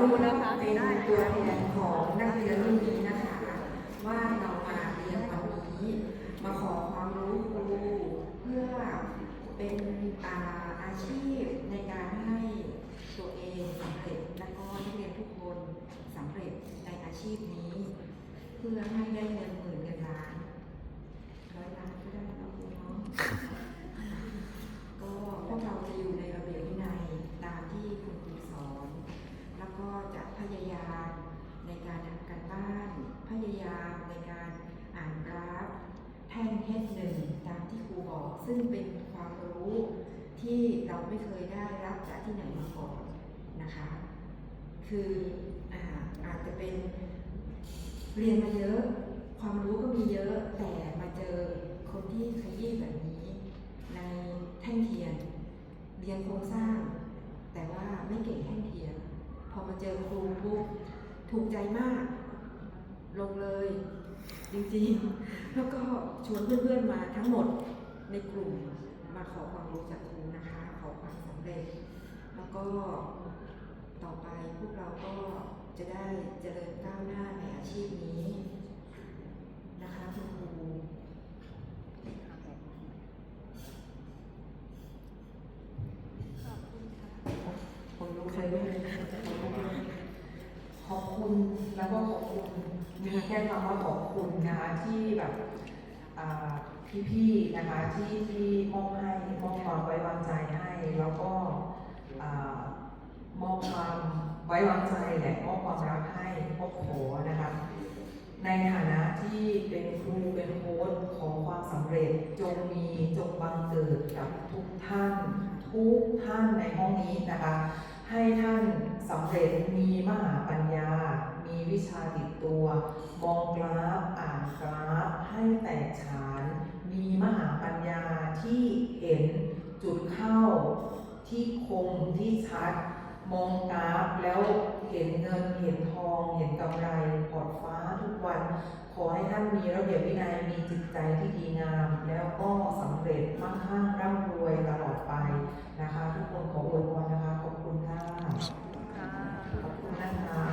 รูนะคะเป็นตัวแทนของนักเรียนรุ่นนี้นะคะ ว่าเรามาเรียนวันนี้มาขอความรู้ครูเพื่อเป็นอาอาชีพในการให้ตัวเองสำเร็จและก็นักเรียนทุกคนสำเร็จในอาชีพนี้ เพื่อให้ได้เงินหมื่นเงินล้านร้อยล้านก็ได้นะครูเนาะ ก็พวกเราจะอยู่ในระเบียบวินัยตามที่คุณครูสอน แล้วก็จะพยายามในการทำการบ้าน พยายามในการอ่านกราฟแท่ง เฮดหนึ่งตามที่ครูบอก ซึ่งเป็นความรู้ที่เราไม่เคยได้รับจากที่ไหนมาก่อนนะคะ คืออาอาจจะเป็นเรียนมาเยอะ ความรู้ก็มีเยอะแต่มาเจอคนที่ขยี้แบบนี้ในแท่งเทียน เรียนโครงสร้าง แต่ว่าไม่เก่งแท่งเทียน พอมาเจอครูปุ๊บถูกใจมาก ลงเลย จริงๆ แล้วก็ชวนเพื่อนๆมาทั้งหมดในกลุ่มมาขอความรู้จากครูนะคะ ขอความสำเร็จ แล้วก็ต่อไปพวกเราก็จะได้เจริญก้าวหน้าในอาชีพนี้นะคะคุณครูคนรู้ใครไม่รู้ขอบคุณ แล้วก็ขอบคุณมีแค่คำว่าขอบคุณนะคะที่แบบพี่ๆนะคะที่ที่มอบให้มอบความไว้วางใจให้ แล้วก็มอบความไว้วางใจและมอบความรักให้พวกโขนะคะ ในฐานะที่เป็นครูเป็นโค้ชขอความสำเร็จจงมีจงบังเกิดกับทุกท่าน ทุกท่านในห้องนี้นะคะ ให้ท่านสำเร็จมีมหาป ให้แตกฉาน มีมหาปัญญาที่เห็นจุดเข้าที่คงที่ชัด มองกราฟแล้วเห็นเงินเห็นทอง เห็นกำไรปอดฟ้าทุกวัน ขอให้ท่านมีระเบียบวินัยมีจิตใจที่ดีงาม แล้วก็สำเร็จมั่งคั่งร่ำรวยตลอดไปนะคะ ทุกคนขออวยพรนะคะ ขอบคุณค่ะขอบคุณนะคะ